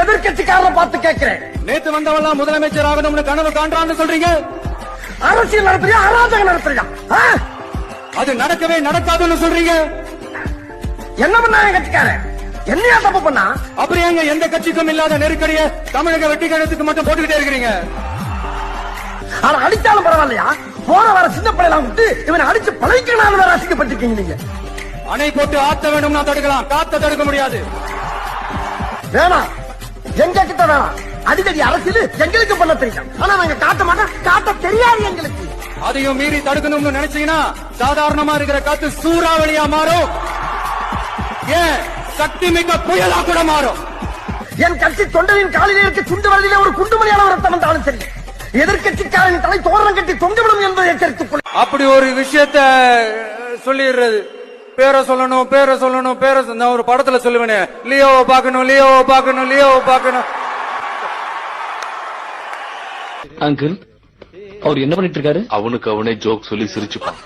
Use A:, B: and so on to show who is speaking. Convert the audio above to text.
A: எதிர்க்கட்சிக்காரரை பார்த்து கேட்கிறேன்.
B: நேத்து வந்தவெல்லாம் முதலமைச்சர் ஆகணும்னு கனவு காண்றான்னு சொல்றீங்க?
A: அரசியல் நடத்துறியா? அராஜகம் நடத்துறியா?
B: அது நடக்கவே நடக்காதுன்னு சொல்றீங்க?
A: என்ன பண்ணா என் கட்சிக்காரன்? என்னையா தப்பு பண்ணா?
B: அப்புறம் ஏங்க எந்த கட்சிக்கும் இல்லாத நெருக்கடிய தமிழக வெட்டி கழகத்துக்கு மட்டும் போட்டுக்கிட்டே இருக்கிறீங்க?
A: ஆனா அடிச்சாலும் பரவாயில்லையா? போற வர சின்ன பிள்ளைலாம் விட்டு இவனை அடிச்சு பழகிக்கணும் வேற அசிங்கப்பட்டிருக்கீங்க நீங்க.
B: அணை போட்டு ஆத்த வேணும்னா தடுக்கலாம். காத்த தடுக்க முடியாது.
A: வேணாம். எங்க கிட்ட வேணாம் அடிக்கடி அரசியல் எங்களுக்கு பண்ண தெரியும். ஆனா நாங்க காட்ட மாட்டோம். காட்ட தெரியாது எங்களுக்கு.
B: அதையும் மீறி தடுக்கணும்னு நினைச்சீங்கன்னா சாதாரணமா இருக்கிற காத்து சூறாவளியா மாறும். ஏன்? சக்தி மிக்க புயலா கூட மாறும்.
A: என் கட்சி தொண்டரின் காலிலே இருக்க சுண்டு வரலிலே ஒரு குண்டுமணியான ரத்தம் வந்தாலும் சரி. எதிர்க்கட்சிக்காரன் தலை தோரணம் கட்டி தொங்கிவிடும் என்பதை எச்சரித்துக் கொள்
B: அப்படி ஒரு விஷயத்த சொல்லிடுறது. பேரை சொல்லணும் பேரை சொல்லணும் பேரை நான் ஒரு படத்துல சொல்லுவேனே. லியோவை பார்க்கணும் லியோவை பார்க்கணும் லியோவை பார்க்கணும்.
C: அங்கிள் அவர் என்ன பண்ணிட்டு இருக்காரு?
D: அவனுக்கு அவனே ஜோக் சொல்லி சிரிச்சுப்பான்.